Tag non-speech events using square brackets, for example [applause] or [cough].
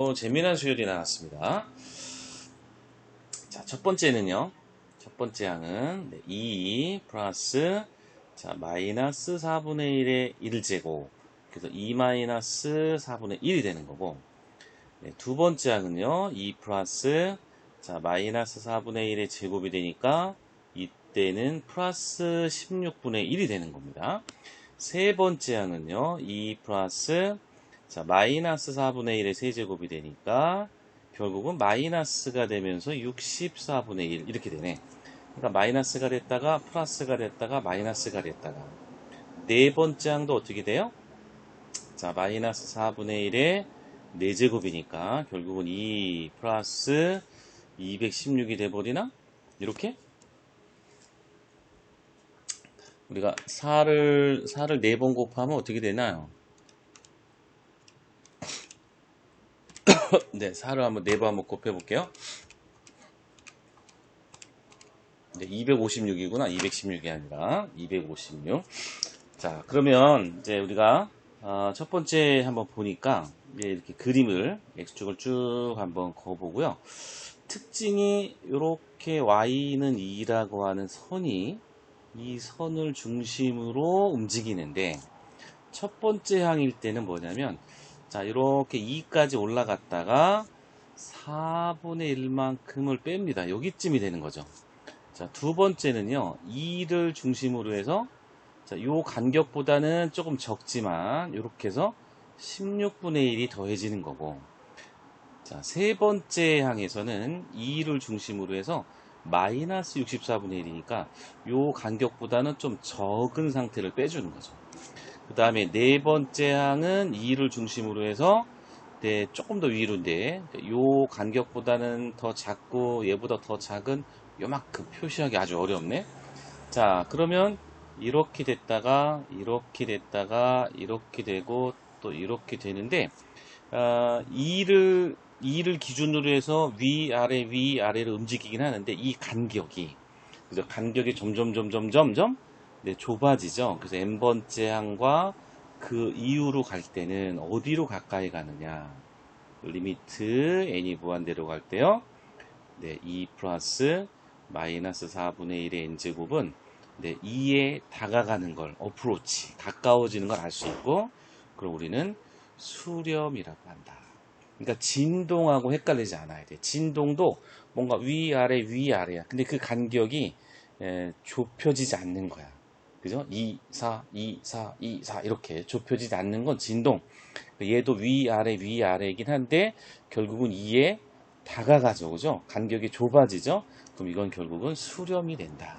어, 재미난 수열이 나왔습니다. 자, 첫 번째는요. 첫 번째 항은 네, 2 플러스 자, 마이너스 4분의 1의 1제곱 그래서 2 마이너스 4분의 1이 되는 거고 네, 두 번째 항은요. 2 플러스 자, 마이너스 4분의 1의 제곱이 되니까 이때는 플러스 16분의 1이 되는 겁니다. 세 번째 항은요. 2 플러스 자, 마이너스 4분의 1의 세제곱이 되니까 결국은 마이너스가 되면서 64분의 1 이렇게 되네. 그러니까 마이너스가 됐다가 플러스가 됐다가 마이너스가 됐다가 네 번째 항도 어떻게 돼요? 자, 마이너스 4분의 1의 4제곱이니까 결국은 2 플러스 216이 돼버리나? 이렇게? 우리가 4를, 4를 4번 곱하면 어떻게 되나요? [laughs] 네, 4를 한번 4번 한번 곱해 볼게요. 네, 256이구나. 216이 아니라 256. 자, 그러면 이제 우리가 어, 첫 번째 한번 보니까 이렇게 그림을 x축을 쭉 한번 그어보고요. 특징이 이렇게 y는 2라고 하는 선이 이 선을 중심으로 움직이는데 첫 번째 항일 때는 뭐냐면 자 이렇게 2까지 올라갔다가 4분의 1만큼을 뺍니다. 여기쯤이 되는 거죠. 자, 두 번째는요. 2를 중심으로 해서 자, 요 간격보다는 조금 적지만 이렇게 해서 16분의 1이 더해지는 거고 자, 세 번째 항에서는 2를 중심으로 해서 마이너스 64분의 1이니까 요 간격보다는 좀 적은 상태를 빼주는 거죠. 그 다음에 네 번째 항은 2를 중심으로 해서 네, 조금 더 위로인데 요 간격보다는 더 작고 얘보다 더 작은 요만큼 표시하기 아주 어렵네. 자, 그러면 이렇게 됐다가 이렇게 됐다가 이렇게 되고 또 이렇게 되는데 어, 2를 2를 기준으로 해서 위 아래 위 아래를 움직이긴 하는데 이 간격이? 간격이 점점 점점 점점 네, 좁아지죠. 그래서 n번째 항과 그 이후로 갈 때는 어디로 가까이 가느냐. 리미트 n이 무한대로 갈 때요. 네, 2 플러스 마이너스 4분의 1의 n제곱은 네, 2에 다가가는 걸, 어프로치, 가까워지는 걸 알 수 있고, 그럼 우리는 수렴이라고 한다. 그러니까 진동하고 헷갈리지 않아야 돼. 진동도 뭔가 위아래 위아래야. 근데 그 간격이 에, 좁혀지지 않는 거야. 그죠? 2, 4, 2, 4, 2, 4 이렇게 좁혀지지 않는 건 진동. 얘도 위아래 위아래이긴 한데 결국은 2에 다가가죠. 그죠? 간격이 좁아지죠? 그럼 이건 결국은 수렴이 된다.